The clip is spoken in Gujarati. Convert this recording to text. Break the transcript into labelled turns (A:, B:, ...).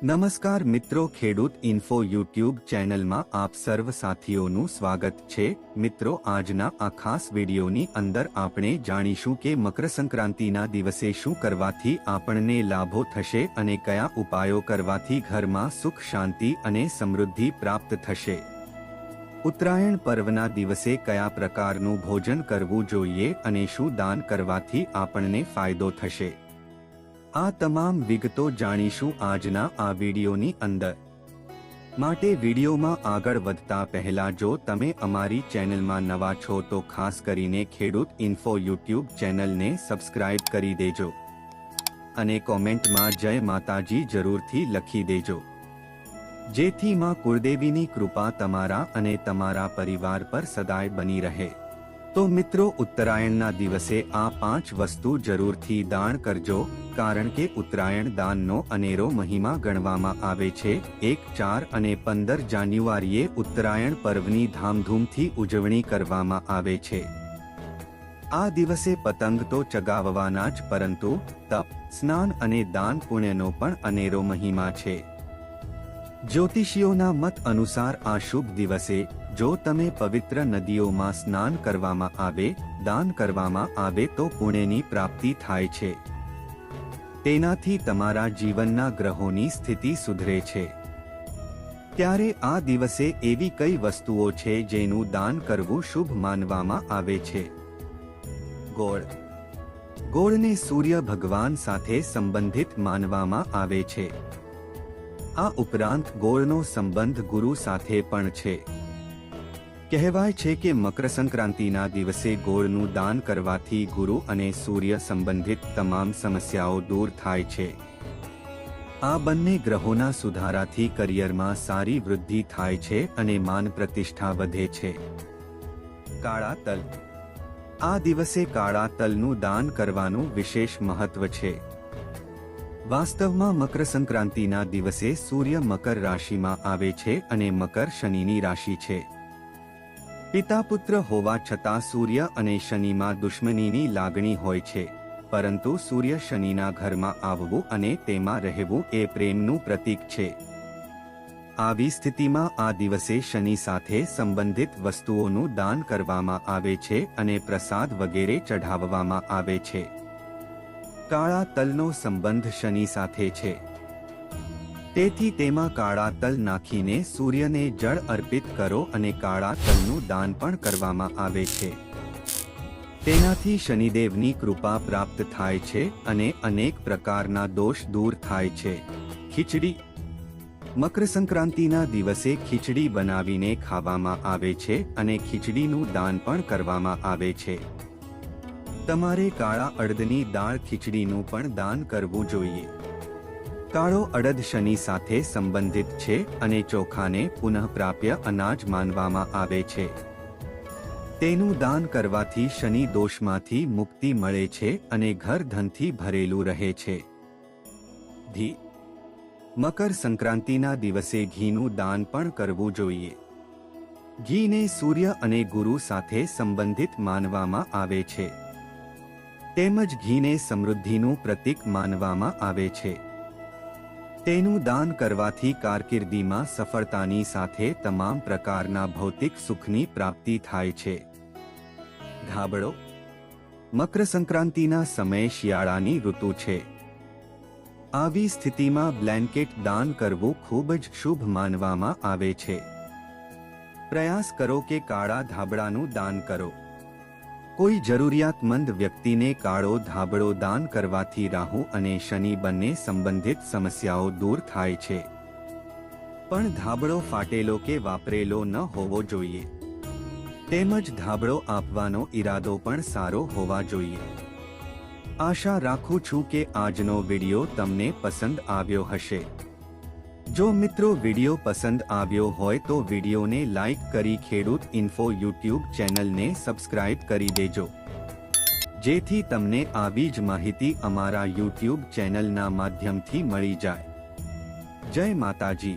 A: નમસ્કાર મિત્રો, ખેડૂત ઇન્ફો યુટ્યુબ ચેનલમાં આપ સર્વ સાથીઓનું સ્વાગત છે. મિત્રો, આજના આ ખાસ વિડીયોની અંદર આપણે જાણીશું કે મકર સંક્રાંતિના દિવસે શું કરવાથી આપણને લાભો થશે અને કયા ઉપાયો કરવાથી ઘરમાં સુખ, શાંતિ અને સમૃદ્ધિ પ્રાપ્ત થશે. ઉત્તરાયણ પર્વના દિવસે કયા પ્રકારનું ભોજન કરવું જોઈએ અને શું દાન કરવાથી આપણને ફાયદો થશે? આ તમામ વિગતો જાણીશું આજના આ વિડીયોની અંદર. માટે વિડીયોમાં આગળ વધતા પહેલા જો તમે અમારી ચેનલમાં નવા છો તો ખાસ કરીને ખેડૂત ઇન્ફો યુટ્યુબ ચેનલને સબસ્ક્રાઇબ કરી દેજો. અને કોમેન્ટમાં જય માતાજી જરૂરથી લખી દેજો. જેથી માં કુળદેવીની કૃપા તમારા અને તમારા પરિવાર પર સદાય બની રહે. તો મિત્રો, ઉત્તરાયણના દિવસે આ પાંચ વસ્તુ જરૂરથી દાન કરજો, કારણ કે ઉત્તરાયણ દાનનો અનેરો મહિમા ગણવામાં આવે છે. એક, ચાર અને પંદર જાન્યુઆરીએ ઉત્તરાયણ પર્વની ધામધૂમથી ઉજવણી કરવામાં આવે છે. આ દિવસે પતંગ તો ચગાવવાના જ, પરંતુ તપ, સ્નાન અને દાન પુણ્યનો પણ અનેરો મહિમા છે. જ્યોતિષીઓના મત અનુસાર આ શુભ દિવસે, જો તમે પવિત્ર નદીઓમાં સ્નાન કરવામાં આવે, દાન કરવામાં આવે તો પુણ્યની પ્રાપ્તિ થાય છે. તેનાથી તમારા જીવનના ગ્રહોની સ્થિતિ સુધરે છે. ત્યારે આ દિવસે એવી કઈ વસ્તુઓ છે જેનું દાન કરવું શુભ માનવામાં આવે છે? ગોળ. ગોળને સૂર્ય ભગવાન સાથે સંબંધિત માનવામાં આવે છે. આ ઉપરાંત ગોળનો સંબંધ ગુરુ સાથે પણ છે. કહેવાય છે કે મકર સંક્રાંતિના દિવસે ગોળનું દાન કરવાથી ગુરુ અને સૂર્ય સંબંધિત તમામ સમસ્યાઓ દૂર થાય છે. આ બંને ગ્રહોના સુધારાથી કરિયરમાં સારી વૃદ્ધિ થાય છે અને માન પ્રતિષ્ઠા વધે છે. કાળા તલ આ દિવસે કાળા તલનું દાન કરવાનું વિશેષ મહત્વ છે. વાસ્તવમાં મકર સંક્રાંતિના દિવસે સૂર્ય મકર રાશિમાં આવે છે અને મકર શનિની રાશિ છે. પિતા પુત્ર હોવા છતાં સૂર્ય અને શનિમાં દુશ્મનીની લાગણી હોય છે, પરંતુ સૂર્ય શનિના ઘરમાં આવવું અને તેમાં રહેવું એ પ્રેમનું પ્રતીક છે. આવી સ્થિતિમાં આ દિવસે શનિ સાથે સંબંધિત વસ્તુઓનું દાન કરવામાં આવે છે અને પ્રસાદ વગેરે ચઢાવવામાં આવે છે. કાળા તલનો સંબંધ શનિ સાથે છે. તેથી તેમાં કાળા તલ નાખીને સૂર્યને જળ અર્પિત કરો અને કાળા તલનું દાન પણ કરવામાં આવે છે. તેનાથી શનિદેવની કૃપા પ્રાપ્ત થાય છે અને અનેક પ્રકારના દોષ દૂર થાય છે. ખીચડી. મકર સંક્રાંતિના દિવસે ખીચડી બનાવીને ખાવામાં આવે છે અને ખીચડીનું દાન પણ કરવામાં આવે છે. તમારે કાળા અડદની દાળ ખીચડીનું પણ દાન કરવું જોઈએ. કાળો અડદ શનિ સાથે સંબંધિત છે અને ચોખાને પુનઃપ્રાપ્ય અનાજ માનવામાં આવે છે. તેનું દાન કરવાથી શનિ દોષમાંથી મુક્તિ મળે છે અને ઘર ધનથી ભરેલું રહે છે. ઘી. મકર સંક્રાંતિના દિવસે ઘીનું દાન પણ કરવું જોઈએ. ઘીને સૂર્ય અને ગુરુ સાથે સંબંધિત માનવામાં આવે છે. તેમજ ઘીને સમૃદ્ધિનું પ્રતીક માનવામાં આવે છે. તેનું દાન કરવાથી કારકિર્દીમાં સફળતાની સાથે તમામ પ્રકારના ભૌતિક સુખની પ્રાપ્તિ થાય છે. ધાબળો મકર સંક્રાંતિના સમયે શિયાળાની ઋતુ છે. આવી સ્થિતિમાં બ્લેન્કેટ દાન કરવું ખૂબ જ શુભ માનવામાં આવે છે. પ્રયાસ કરો કે કાળા ધાબળાનું દાન કરો. કોઈ જરૂરિયાતમંદ વ્યક્તિને કાળો ધાબળો દાન કરવાથી રાહુ અને શનિ બંને સંબંધિત સમસ્યાઓ દૂર થાય છે. પણ ધાબળો ફાટેલો કે વાપરેલો ન હોવો જોઈએ. તેમજ ધાબળો આપવાનો ઈરાદો પણ સારો હોવા જોઈએ. આશા રાખું છું કે આજનો વિડિયો તમને પસંદ આવ્યો હશે. જો મિત્રો વિડિયો પસંદ આવ્યો હોય તો વિડીયોને લાઈક કરી ખેડૂત ઇન્ફો યુટ્યુબ ચેનલને સબસ્ક્રાઇબ કરી દેજો. જેથી તમને આવી જ માહિતી અમારા યુટ્યુબ ચેનલના માધ્યમથી મળી જાય. જય માતાજી.